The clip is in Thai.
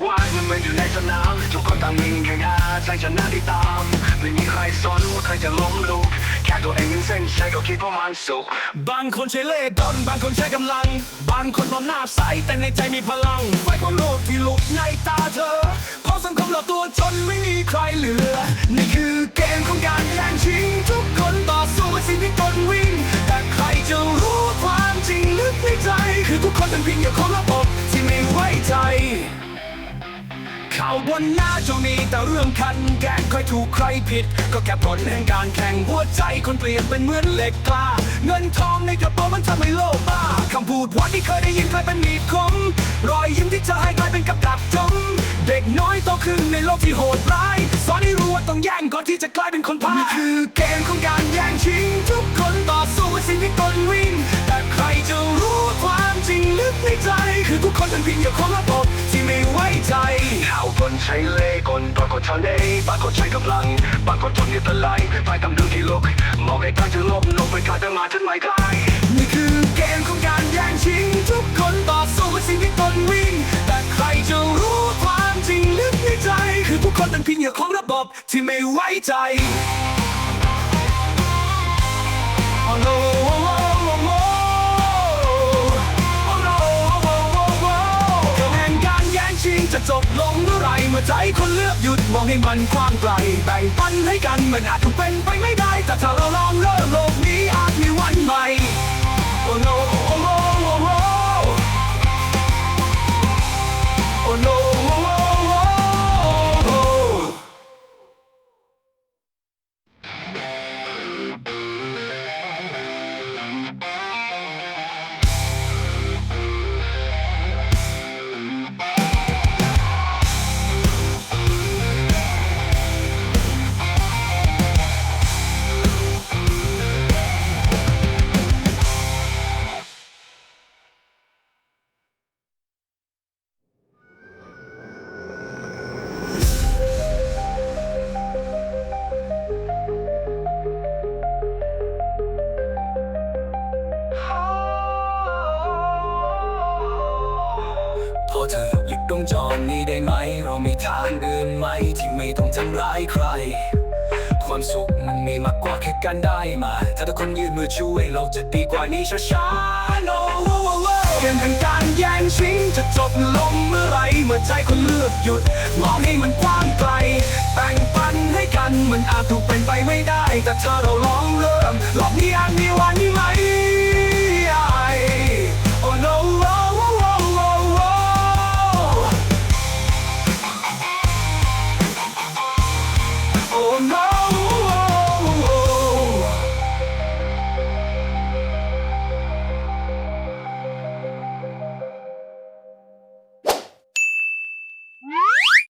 บวานมันอยู่ในสนามทุกคนต่างวิ่งแข่งหาใจชนะที่ตาม ไม่มีใครสอนว่าใครจะล้มลุก แค่ตัวเองเป็นเส้นชัยก็คิดว่ามันสุขบางคนใช้เล่ห์กลบางคนใช้กำลัง บางคนมองหน้าใสแต่ในใจมีพลังไฟความโลภที่ลุกในตาเธอเพราะสังคมเราตัวจนไม่มีใครเหลือ นี่คือเกมของการแย่งชิง ทุกคนต่อสู้เพื่อสิ่งที่ตนวิ่ง แต่ใครจะรู้ความจริงลึกในใจ คือทุกคนเป็นเพียงเหยื่อของระบบที่ไม่ไว้ใจ ข่าวบนหน้าจงมีแต่เรื่องคันแกงค่อยถูกใครผิด ก็แค่ผลแห่งการแข่งหัวใจคนเปลี่ยนเป็นเหมือนเหล็กกล้า เงินทองในกระเป๋ามันทำให้โลภบ้าคำพูดว่าที่เคยได้ยินกลายเป็นมีดคม รอยยิ้มที่เธอให้กลายเป็นกับดักจมเด็กน้อยโตขึ้นในโลกที่โหดร้ายสอนให้รู้ว่าต้องแย่งก่อนที่จะกลายเป็นคนพ่ายนี่คือเกมของการแย่งชิง ทุกคนต่อสู้สิ่งที่ตนวิ่งแต่ใครจะรู้ความจริงลึกในใจ คือทุกคนเป็นเพียงเหยื่อของ ใช้เล่กลบางคนทำได้บากฏใช้กำลังบากฏทนอยู่ตะไลไปทำเรื่องที่ลุกมองไอ้ทาจะลบลงไปกลายเป็นมาทันไม่ไกลนี่คือเกมของการแย่งชิง ทุกคนต่อสู้เพื่อสิ่งที่ตนวิ่ง แต่ใครจะรู้ความจริงลึกในใจ คือทุกคนเป็นเพียงเหยื่อของระบบที่ไม่ไว้ใจ ใจคนเลือกหยุดมองให้มันกว้างไกลแบ่งปันให้กันมันอาจถูกเป็นไปไม่ได้ แต่ถ้าเราลองเริ่มลง พอเธอหยุดตรงจอนี้ได้ไหม เรามีทางอื่นไหมที่ไม่ต้องทำร้ายใคร ความสุขมันมีมากกว่าแค่การได้มา ถ้าทุกคนยืนมือช่วยเราจะดีกว่านี้ช้าๆ no เกมแห่งการแย่งชิงจะจบลงเมื่อไรเมื่อใจคนเลือกหยุด มองให้มันกว้างไกลแบ่งปันให้กันมันอาจถูกเป็นไปไม่ได้ แต่ถ้าเราลองเริ่มรอบนี้อาจมีวัน Oh my